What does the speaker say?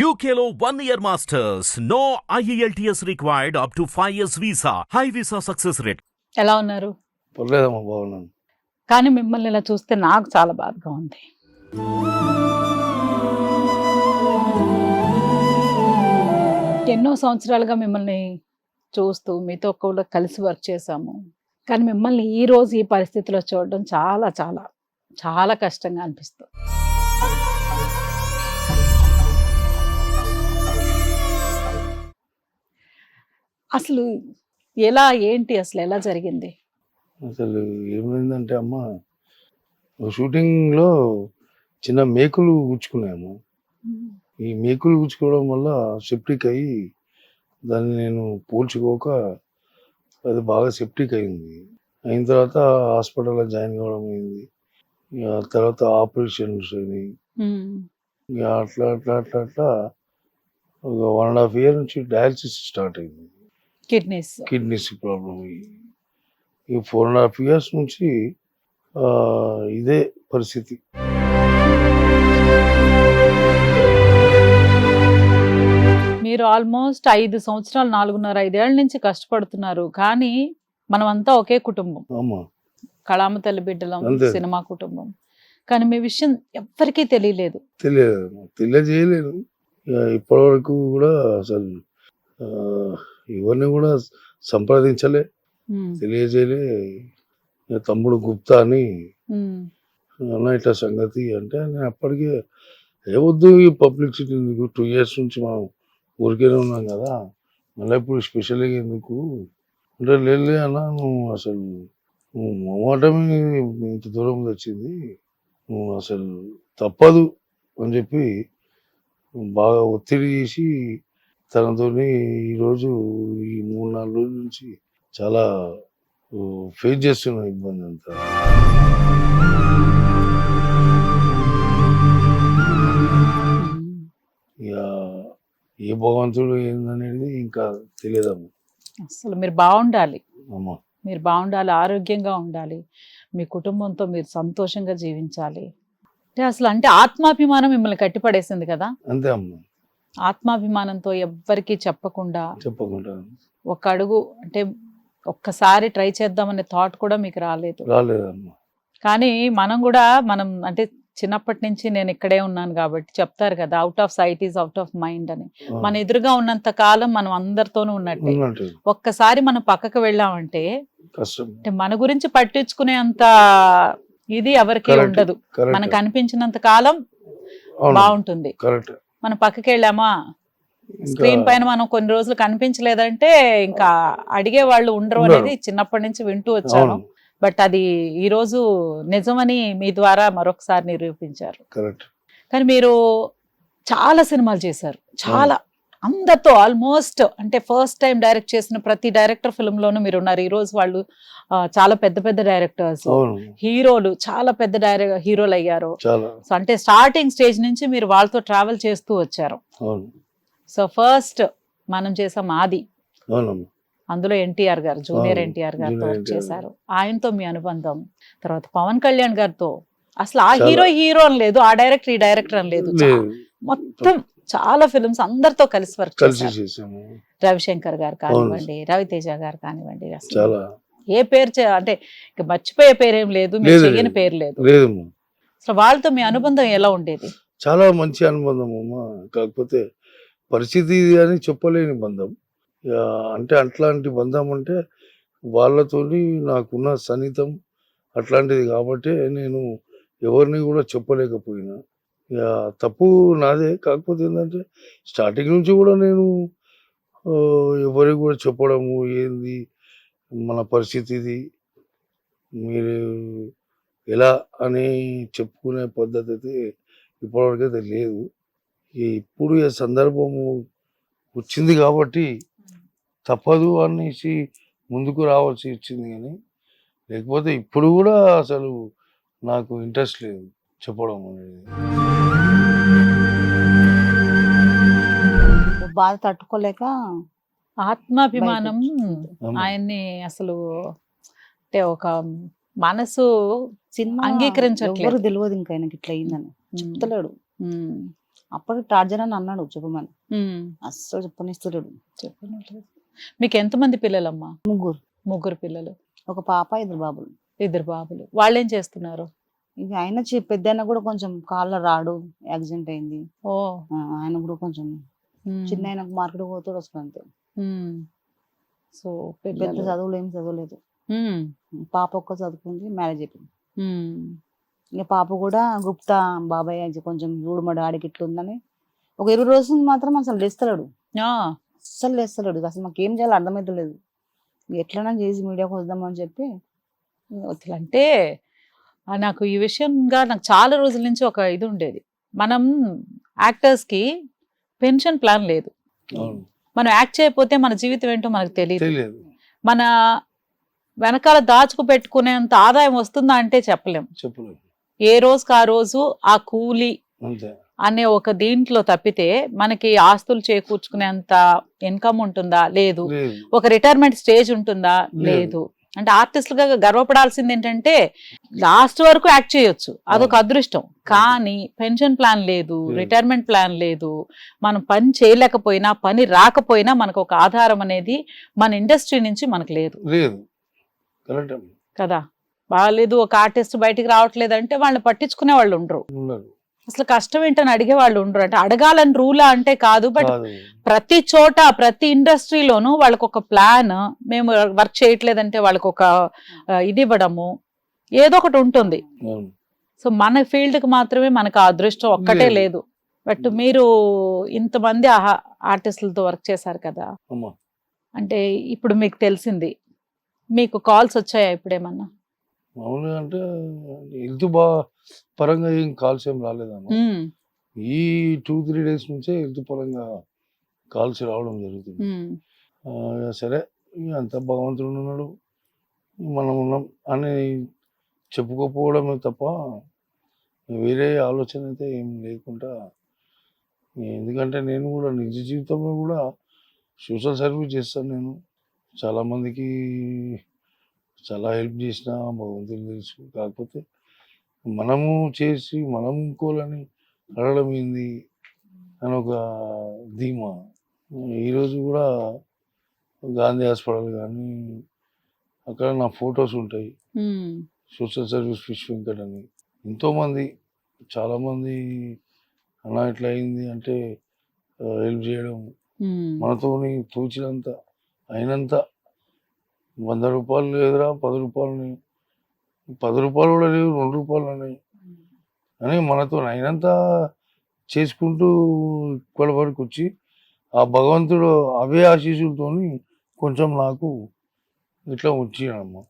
One year masters. No E IELTS required up to 5 years visa. High visa success rate. ఎలా ఉన్నారు పర్లేదమ్మా బాగున్నాను కానీ మిమ్మల్ని ఇలా చూస్తే నాకు చాలా బాధగా ఉంది ఎన్నో సంవత్సరాలుగా మిమ్మల్ని చూస్తూ మీతో కూడా కలిసి వర్క్ చేశాము కానీ మిమ్మల్ని ఈ రోజు ఈ పరిస్థితిలో చూడడం చాలా చాలా చాలా కష్టంగా అనిపిస్తుంది అసలు ఎలా ఏంటి అసలు ఎలా జరిగింది? అసలు ఏమైందంటే అమ్మ షూటింగ్లో చిన్న మేకులు గుచ్చుకున్నాము ఈ మేకులు గుచ్చుకోవడం వల్ల సెప్టిక్ అయ్యి దాన్ని నేను పోల్చుకోక అది బాగా సెప్టిక్ అయింది. అయిన తర్వాత హాస్పిటల్లో జాయిన్ కావడం అయింది. ఇక తర్వాత ఆపరేషన్స్ అయినాయి. అట్లా అట్లా అట్లా అట్లా ఒక వన్ అండ్ హాఫ్ ఇయర్ నుంచి డయాలసిస్ స్టార్ట్ అయింది. కిడ్నీస్. కిడ్నీస్ ప్రాబ్లం ఈ ఫోర్ అండ్ హాఫ్ ఇయర్స్ నుంచి ఇదే పరిస్థితి. మీరు ఆల్మోస్ట్ ఐదు సంవత్సరాలు నాలుగున్నర ఐదేళ్ళ నుంచి కష్టపడుతున్నారు. కానీ మనమంతా ఒకే కుటుంబం. కళామ తల్లి బిడ్డలం. సినిమా కుటుంబం. కానీ మీ విషయం ఎవ్వరికీ తెలియలేదు. తెలియదు. తెలియజేయలేను ఇక ఇప్పటి వరకు కూడా అసలు ఎవరిని కూడా సంప్రదించలే. తెలియజేయలే. తమ్ముడు గుప్తా అని. అన్న ఇట్లా సంగతి అంటే నేను అప్పటికే ఏవద్దు ఈ పబ్లిసిటీ ఎందుకు టూ ఇయర్స్ నుంచి మనం ఊరికేనే ఉన్నాం కదా. మళ్ళీ ఇప్పుడు స్పెషల్గా ఎందుకు? అంటే లేదు అన్న నువ్వు అసలు నువ్వు మొమ్మటమే ఇంత దూరం వచ్చింది. నువ్వు అసలు తప్పదు అని చెప్పి బాగా ఒత్తిడి చేసి తనతోని ఈరోజు ఈ మూడు నాలుగు రోజుల నుంచి చాలా ఫేస్ చేస్తున్న ఇబ్బంది అంతా. ఇక ఏ భగవంతుడు ఏందనేది ఇంకా తెలియదమ్మ. అసలు మీరు బాగుండాలి. అమ్మ. మీరు బాగుండాలి ఆరోగ్యంగా ఉండాలి. మీ కుటుంబంతో మీరు సంతోషంగా జీవించాలి. అంటే అసలు అంటే ఆత్మాభిమానం మిమ్మల్ని కట్టిపడేసింది కదా? అంతే అమ్మ. ఆత్మాభిమానంతో ఎవ్వరికీ చెప్పకుండా చెప్పకుండా. ఒక అడుగు అంటే ఒక్కసారి ట్రై చేద్దామనే థాట్ కూడా మీకు రాలేదు. రాలేదమ్మ. కానీ మనం కూడా మనం అంటే చిన్నప్పటి నుంచి నేను ఇక్కడే ఉన్నాను కాబట్టి చెప్తారు కదా out of sight is out of mind అని. మన ఎదురుగా ఉన్నంత కాలం మనం అందరితోనూ ఉన్నట్టే. ఒక్కసారి మనం పక్కకు వెళ్ళామంటే అంటే మన గురించి పట్టించుకునే అంత ఇది ఎవరికి. ఉండదు. మనకు అనిపించినంత కాలం బాగుంటుంది. మనం పక్కకి వెళ్ళామా స్క్రీన్ పైన మనం కొన్ని రోజులు కనిపించలేదంటే ఇంకా అడిగే వాళ్ళు ఉండరు. అనేది చిన్నప్పటి నుంచి వింటూ వచ్చాను. బట్ అది ఈ రోజు నిజమని మీ ద్వారా మరొకసారి నిరూపించారు. కానీ మీరు చాలా సినిమాలు చేశారు. చాలా అందరితో ఆల్మోస్ట్ అంటే ఫస్ట్ టైం డైరెక్ట్ చేసిన ప్రతి డైరెక్టర్ ఫిల్మ్ లోనూ మీరు ఉన్నారు ఈ రోజు వాళ్ళు చాలా పెద్ద పెద్ద డైరెక్టర్స్ హీరోలు చాలా పెద్ద డైరెక్టర్ హీరోలు అయ్యారు సో అంటే స్టార్టింగ్ స్టేజ్ నుంచి మీరు వాళ్ళతో ట్రావెల్ చేస్తూ వచ్చారు. సో ఫస్ట్ మనం చేసాం ఆది. అందులో ఎన్టీఆర్ గారు జూనియర్ ఎన్టీఆర్ గారితో. చేశారు. ఆయనతో మీ అనుబంధం. తర్వాత పవన్ కళ్యాణ్ గారితో. అసలు ఆ. హీరో హీరో అని లేదు ఆ డైరెక్టర్ ఈ డైరెక్టర్ అని లేదు. మొత్తం చాలా ఫిల్మ్స్ అందరితో కలిసి వర్క్ కలిసి చేసాము రవిశంకర్ గారు కానివ్వండి రవితేజ గారు కానివ్వండి అసలు చాలా. ఏ పేరు అంటే ఇక మర్చిపోయే పేరేం లేదు లేదు. పేరు లేదు. సో వాళ్ళతో మీ అనుబంధం ఎలా ఉండేది? చాలా మంచి అనుబంధం అమ్మ. కాకపోతే పరిస్థితి అని చెప్పలేని బంధం. అంటే అట్లాంటి బంధం అంటే వాళ్ళతోని నాకున్న సన్నిహితం అట్లాంటిది కాబట్టి నేను ఎవరిని కూడా చెప్పలేకపోయినా. తప్పు నాదే. కాకపోతే ఏంటంటే స్టార్టింగ్ నుంచి కూడా నేను ఎవరికి కూడా చెప్పడము ఏంది మన పరిస్థితి ఇది మీరు ఎలా అని చెప్పుకునే పద్ధతి అయితే ఇప్పటివరకు అయితే లేదు. ఇప్పుడు ఈ సందర్భము వచ్చింది కాబట్టి తప్పదు అనేసి ముందుకు రావాల్సి వచ్చింది కానీ లేకపోతే ఇప్పుడు కూడా అసలు నాకు ఇంట్రెస్ట్ లేదు చెప్పడం అనేది. బాధ తట్టుకోలేక ఆత్మాభిమానం అమ్మ. ఆయన్ని అసలు అంటే ఒక మనసు చిన్న అంగీకరించట్లేదు. ఎవరు తెలియదు ఇంకా ఆయనకి ఇట్లా అయిందని. చెప్తలేడు. అప్పుడు టార్జర్ అని అన్నాడు చెప్పమని. అస్సలు చెప్పనిస్తున్నాడు చెప్పనట్లేదు మీకు ఎంతమంది పిల్లలమ్మా? ముగ్గురు. ముగ్గురు పిల్లలు. ఒక పాప ఇద్దరు బాబులు. ఇద్దరు బాబులు. వాళ్ళు ఏం చేస్తున్నారు? ఇక ఆయన పెద్ద కూడా కొంచెం కాళ్ళ రాడు యాక్సిడెంట్ అయింది. ఓ. ఆయన కూడా కొంచెం చిన్న మార్కెట్ పోతాడు వస్తుంది అంతే. సో పెద్ద చదువులు ఏం చదవలేదు. పాప ఒక్క చదువుకుంది మ్యారేజ్ అయిపోయింది ఇక పాప కూడా గుప్తా బాబాయ్ కొంచెం చూడు మా డాడీకి ఇట్లా ఉందని ఒక ఇరవై రోజులు మాత్రం అసలు లేస్తలేడు. అస్సలు లేస్తలేడు. అసలు మాకు ఏం చేయాలో అర్థమైతలేదు ఎట్లైనా చేసి మీడియాకి వద్దామని చెప్పి అంటే నాకు ఈ విషయంగా నాకు చాలా రోజుల నుంచి ఒక ఇది ఉండేది. మనం యాక్టర్స్కి పెన్షన్ ప్లాన్ లేదు. మనం యాక్ట్ చేయకపోతే మన జీవితం ఏంటో మనకు తెలియదు. మన వెనకాల దాచుకు పెట్టుకునేంత ఆదాయం వస్తుందా అంటే చెప్పలేం. ఏ రోజుకి ఆ రోజు ఆ కూలి అనే ఒక దీంట్లో తప్పితే మనకి ఆస్తులు చేకూర్చుకునేంత ఇన్కమ్ ఉంటుందా? లేదు. ఒక రిటైర్మెంట్ స్టేజ్ ఉంటుందా? లేదు. అంటే ఆర్టిస్టులుగా గర్వపడాల్సింది ఏంటంటే లాస్ట్ వరకు యాక్ట్ చేయొచ్చు. అదొక అదృష్టం. కానీ పెన్షన్ ప్లాన్ లేదు. రిటైర్మెంట్ ప్లాన్ లేదు. మనం పని చేయలేకపోయినా పని రాకపోయినా మనకు ఒక ఆధారం అనేది మన ఇండస్ట్రీ నుంచి మనకు లేదు. కదా? బాగాలేదు ఒక ఆర్టిస్ట్ బయటికి రావట్లేదు అంటే వాళ్ళని పట్టించుకునే వాళ్ళు ఉండరు. అసలు కష్టం ఏంటని అడిగే వాళ్ళు ఉండరు. అంటే అడగాలని రూలా అంటే కాదు బట్ ప్రతి చోట ప్రతి ఇండస్ట్రీలోనూ వాళ్ళకి ఒక ప్లాన్ మేము వర్క్ చేయట్లేదంటే వాళ్ళకి ఒక ఇది ఇవ్వడము ఏదో ఒకటి ఉంటుంది. సో మన ఫీల్డ్కి మాత్రమే మనకు ఆ అదృష్టం ఒక్కటే లేదు. బట్ మీరు ఇంతమంది ఆర్టిస్టులతో వర్క్ చేశారు కదా? అంటే ఇప్పుడు మీకు తెలిసింది. మీకు కాల్స్ వచ్చాయా ఇప్పుడేమన్నా? మామూలుగా అంటే పరంగా ఏం కాల్స్ ఏం రాలేదమ్మా ఈ టూ త్రీ డేస్ నుంచే హెల్త్ పరంగా కాల్స్ రావడం జరుగుతుంది. సరే అంత భగవంతుడు ఉన్నాడు మనం ఉన్నాం అని చెప్పుకోకపోవడమే తప్ప వేరే ఆలోచన అయితే ఏం లేకుండా ఎందుకంటే నేను కూడా నిజ జీవితంలో కూడా సోషల్ సర్వీస్ చేస్తాను నేను. చాలామందికి చాలా హెల్ప్ చేసిన భగవంతుని తెలుసు. కాకపోతే మనము చేసి మనం ఇంకోలని అడగడం ఏంది? అని ఒక ధీమా. ఈరోజు కూడా గాంధీ హాస్పిటల్ కానీ అక్కడ నా ఫొటోస్ ఉంటాయి. సోషల్ సర్వీస్ ఫిష్ వెంకట్ అని. ఎంతోమంది చాలామంది అలా ఇట్లా అయింది అంటే హెల్ప్ చేయడం. ఉమ్, మనతోని తోచినంత అయినంత వంద రూపాయలు లేదురా పది రూపాయలని పది రూపాయలు కూడా లేవు రెండు రూపాయలు ఉన్నాయి. అని మనతో అయినంత చేసుకుంటూ ఇక్కడ వరకు వచ్చి ఆ భగవంతుడు అవే ఆశీస్సులతోని కొంచెం నాకు ఇట్లా వచ్చినమ్మా